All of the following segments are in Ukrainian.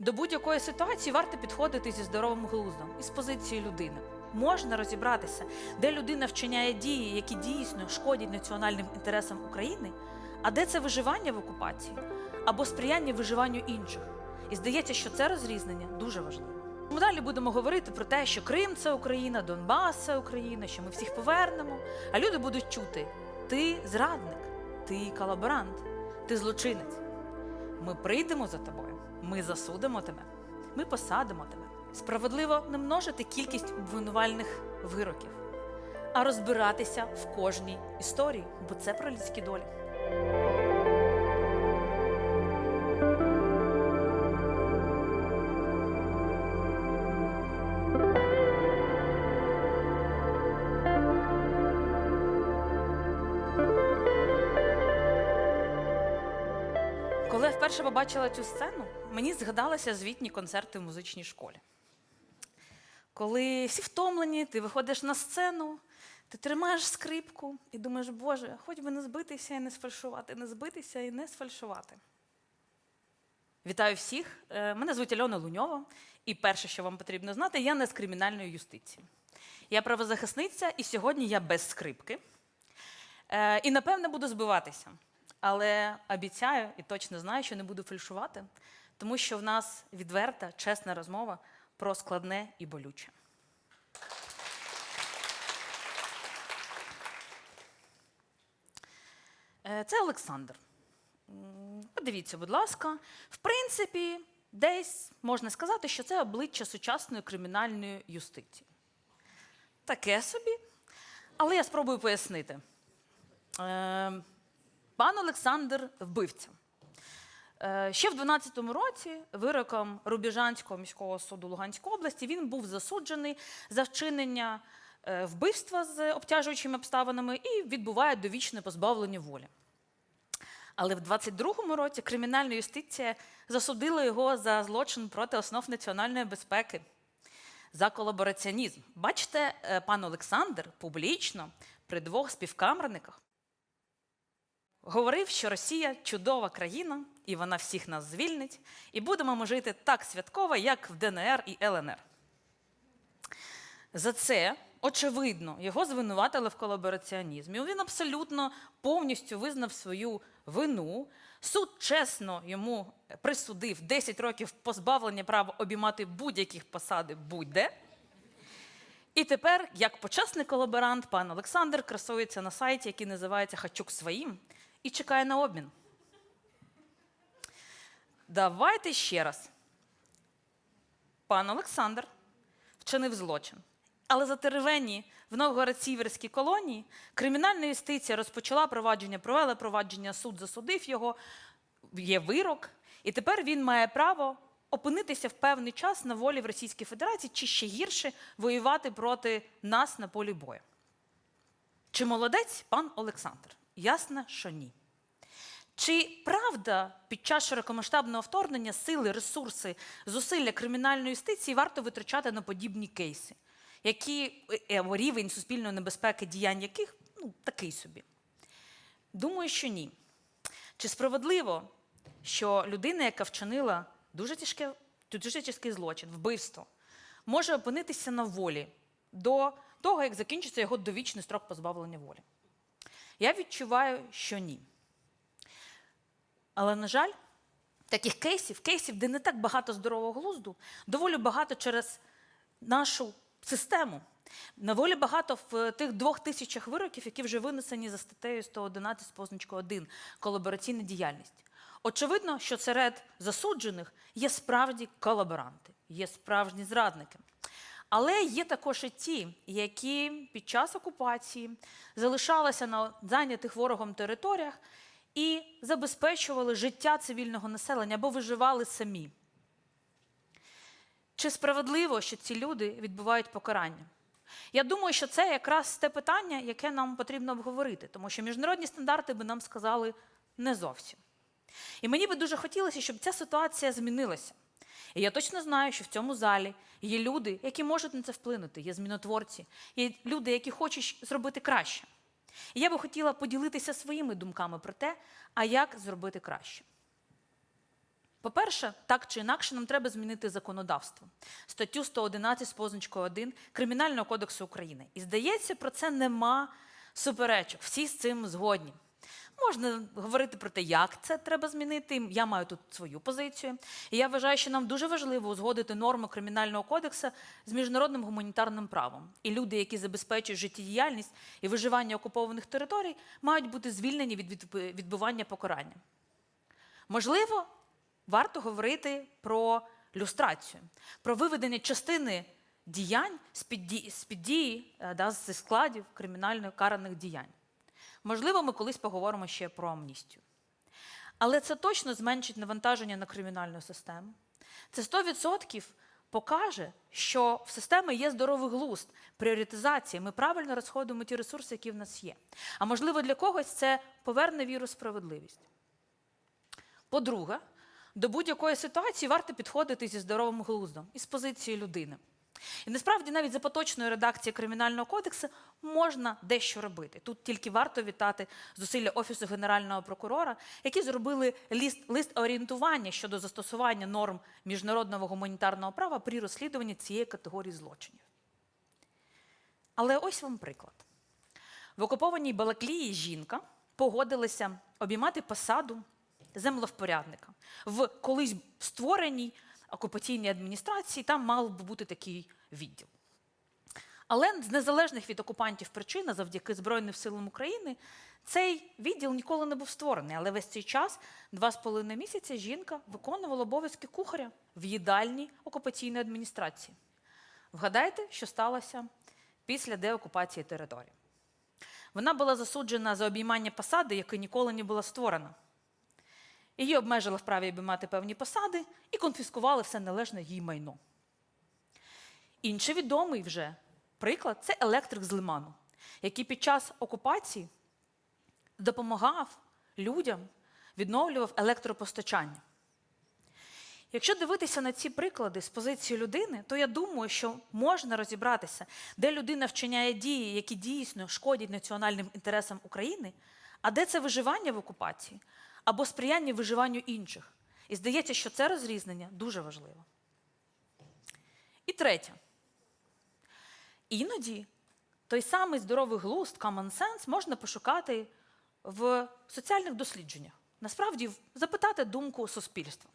До будь-якої ситуації варто підходити зі здоровим глуздом і з позиції людини. Можна розібратися, де людина вчиняє дії, які дійсно шкодять національним інтересам України, а де це виживання в окупації або сприяння виживанню інших. І здається, що це розрізнення дуже важливе. Ми далі будемо говорити про те, що Крим це Україна, Донбас це Україна, що ми всіх повернемо. А люди будуть чути: ти зрадник, ти колаборант, ти злочинець. Ми прийдемо за тобою, ми засудимо тебе, ми посадимо тебе. Справедливо не множити кількість обвинувальних вироків, а розбиратися в кожній історії, бо це про людські долі. Коли я вперше побачила цю сцену, мені згадалися звітні концерти в музичній школі. Коли всі втомлені, ти виходиш на сцену, ти тримаєш скрипку і думаєш, Боже, хоч би не збитися і не сфальшувати, не збитися і не сфальшувати. Вітаю всіх! Е, Мене звуть Альона Луньова, і перше, що вам потрібно знати, я не з кримінальної юстиції. Я правозахисниця, і сьогодні я без скрипки. Е, І напевне буду збиватися. Але обіцяю і точно знаю, що не буду фальшувати, тому що в нас відверта, чесна розмова про складне і болюче. Е, Це Олександр. Подивіться, будь ласка. В принципі, десь можна сказати, що це обличчя сучасної кримінальної юстиції. Таке собі. Але я спробую пояснити. Е, Пан Олександр вбивця. Е, Ще в 12-му році вироком Рубіжанського міського суду Луганської області він був засуджений за вчинення е, вбивства з обтяжуючими обставинами і відбуває довічне позбавлення волі. Але в 22-му році кримінальна юстиція засудила його за злочин проти основ національної безпеки, за колабораціонізм. Бачите, е, пан Олександр публічно при двох співкамерниках говорив, що Росія чудова країна, і вона всіх нас звільнить, і будемо ми жити так святково, як в ДНР і ЛНР. За це, очевидно, його звинуватили в колабораціонізмі. Він абсолютно повністю визнав свою вину. Суд чесно йому присудив 10 років позбавлення права обіймати будь-яких посади будь-де. І тепер, як почесний колаборант, пан Олександр красується на сайті, який називається Хачук своїм, і чекає на обмін. Давайте ще раз. Пан Олександр вчинив злочин. Але за теревені в Новгород-Сіверській колонії кримінальна юстиція розпочала провадження, провела провадження, суд засудив його, є вирок, і тепер він має право опинитися в певний час на волі в Російській Федерації чи ще гірше воювати проти нас на полі бою. Чи молодець пан Олександр? Ясно, що ні. Чи правда під час широкомасштабного вторгнення сили, ресурси, зусилля кримінальної юстиції варто витрачати на подібні кейси, які е, або рівень суспільної небезпеки діянь яких ну, такий собі? Думаю, що ні. Чи справедливо, що людина, яка вчинила дуже, тяжке, дуже тяжкий злочин, вбивство, може опинитися на волі до того, як закінчиться його довічний строк позбавлення волі? Я відчуваю, що ні. Але, на жаль, таких кейсів, кейсів, де не так багато здорового глузду, доволі багато через нашу систему. Доволі багато в тих двох тисячах вироків, які вже винесені за статтею 111 з позначкою 1 колабораційна діяльність. Очевидно, що серед засуджених є справді колаборанти, є справжні зрадники. Але є також і ті, які під час окупації залишалися на зайнятих ворогом територіях і забезпечували життя цивільного населення або виживали самі. Чи справедливо, що ці люди відбувають покарання? Я думаю, що це якраз те питання, яке нам потрібно обговорити, тому що міжнародні стандарти би нам сказали не зовсім. І мені би дуже хотілося, щоб ця ситуація змінилася. І я точно знаю, що в цьому залі є люди, які можуть на це вплинути, є змінотворці, є люди, які хочуть зробити краще. І я би хотіла поділитися своїми думками про те, а як зробити краще. По-перше, так чи інакше нам треба змінити законодавство. Статтю 111 з позначкою 1 Кримінального кодексу України. І здається, про це нема суперечок. Всі з цим згодні. Можна говорити про те, як це треба змінити. Я маю тут свою позицію. І я вважаю, що нам дуже важливо узгодити норми кримінального кодексу з міжнародним гуманітарним правом. І люди, які забезпечують життєдіяльність і виживання окупованих територій, мають бути звільнені від відбування покарання. Можливо, варто говорити про люстрацію, про виведення частини діянь ді- з-під дії е, да, складів кримінально караних діянь. Можливо, ми колись поговоримо ще про амністію. Але це точно зменшить навантаження на кримінальну систему. Це 100% покаже, що в системі є здоровий глузд, пріоритизація. Ми правильно розходуємо ті ресурси, які в нас є. А можливо, для когось це поверне віру справедливість. По-друге, до будь-якої ситуації варто підходити зі здоровим глуздом і з позиції людини. І насправді навіть за поточною редакцією Кримінального кодексу можна дещо робити. Тут тільки варто вітати зусилля Офісу Генерального прокурора, які зробили лист, лист орієнтування щодо застосування норм міжнародного гуманітарного права при розслідуванні цієї категорії злочинів. Але ось вам приклад. В окупованій Балаклії жінка погодилася обіймати посаду землевпорядника. В колись створеній окупаційній адміністрації там мав би бути такий відділ. Але з незалежних від окупантів причин, а завдяки Збройним силам України, цей відділ ніколи не був створений. Але весь цей час, два з половиною місяці, жінка виконувала обов'язки кухаря в їдальні окупаційної адміністрації. Вгадайте, що сталося після деокупації території. Вона була засуджена за обіймання посади, яка ніколи не була створена. Її обмежили в праві обіймати певні посади і конфіскували все належне їй майно. Інший відомий вже приклад це електрик з Лиману, який під час окупації допомагав людям, відновлював електропостачання. Якщо дивитися на ці приклади з позиції людини, то я думаю, що можна розібратися, де людина вчиняє дії, які дійсно шкодять національним інтересам України, а де це виживання в окупації або сприяння виживанню інших. І здається, що це розрізнення дуже важливо. І третє. Іноді той самий здоровий глузд, common sense можна пошукати в соціальних дослідженнях. Насправді, запитати думку суспільства.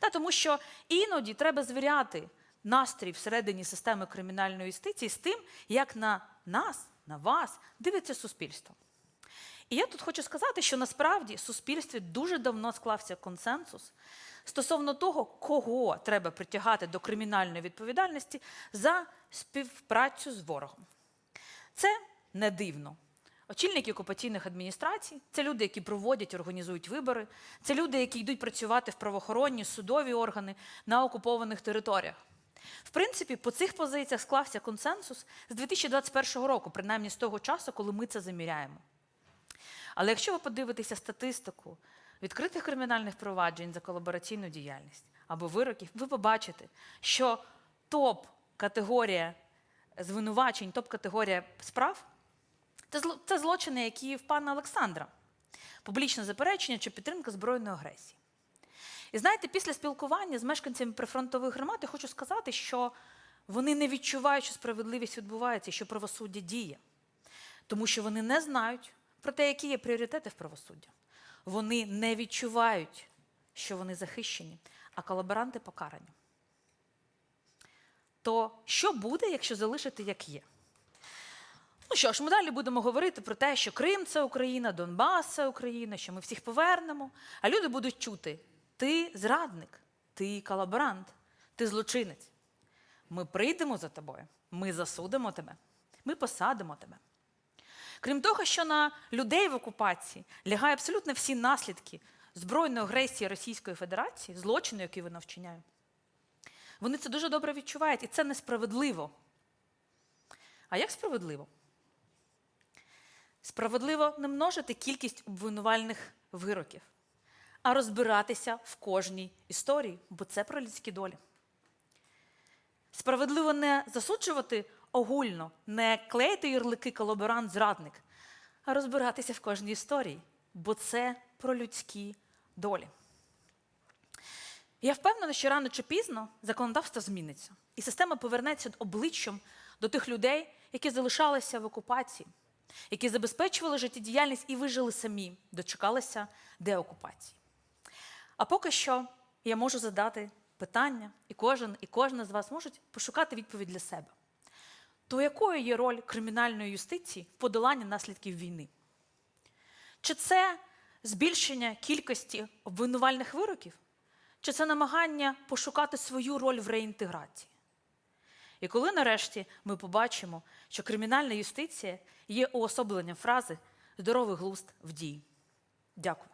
Та, тому що іноді треба звіряти настрій всередині системи кримінальної юстиції з тим, як на нас, на вас дивиться суспільство. І я тут хочу сказати, що насправді в суспільстві дуже давно склався консенсус стосовно того, кого треба притягати до кримінальної відповідальності за співпрацю з ворогом. Це не дивно. Очільники окупаційних адміністрацій це люди, які проводять, організують вибори, це люди, які йдуть працювати в правоохоронні, судові органи на окупованих територіях. В принципі, по цих позиціях склався консенсус з 2021 року, принаймні з того часу, коли ми це заміряємо. Але якщо ви подивитеся статистику відкритих кримінальних проваджень за колабораційну діяльність або вироків, ви побачите, що топ-категорія звинувачень, топ-категорія справ це, зло- злочини, які в пана Олександра. Публічне заперечення чи підтримка збройної агресії. І знаєте, після спілкування з мешканцями прифронтових громад я хочу сказати, що вони не відчувають, що справедливість відбувається, що правосуддя діє. Тому що вони не знають про те, які є пріоритети в правосудді. Вони не відчувають, що вони захищені, а колаборанти покарані. То що буде, якщо залишити як є? Ну що ж, ми далі будемо говорити про те, що Крим це Україна, Донбас це Україна, що ми всіх повернемо. А люди будуть чути: ти зрадник, ти колаборант, ти злочинець. Ми прийдемо за тобою, ми засудимо тебе, ми посадимо тебе. Крім того, що на людей в окупації лягає абсолютно всі наслідки збройної агресії Російської Федерації, злочину, який вона вчиняє, вони це дуже добре відчувають, і це несправедливо. А як справедливо? Справедливо не множити кількість обвинувальних вироків, а розбиратися в кожній історії, бо це про людські долі. Справедливо не засуджувати огульно, не клеїти ярлики колаборант-зрадник, а розбиратися в кожній історії, бо це про людські долі. Я впевнена, що рано чи пізно законодавство зміниться, і система повернеться обличчям до тих людей, які залишалися в окупації, які забезпечували життєдіяльність і вижили самі, дочекалися деокупації. А поки що я можу задати питання, і кожен, і кожна з вас можуть пошукати відповідь для себе. То якою є роль кримінальної юстиції в подоланні наслідків війни? Чи це збільшення кількості обвинувальних вироків? Чи це намагання пошукати свою роль в реінтеграції? І коли нарешті ми побачимо, що кримінальна юстиція є уособленням фрази здоровий глузд в дії. Дякую.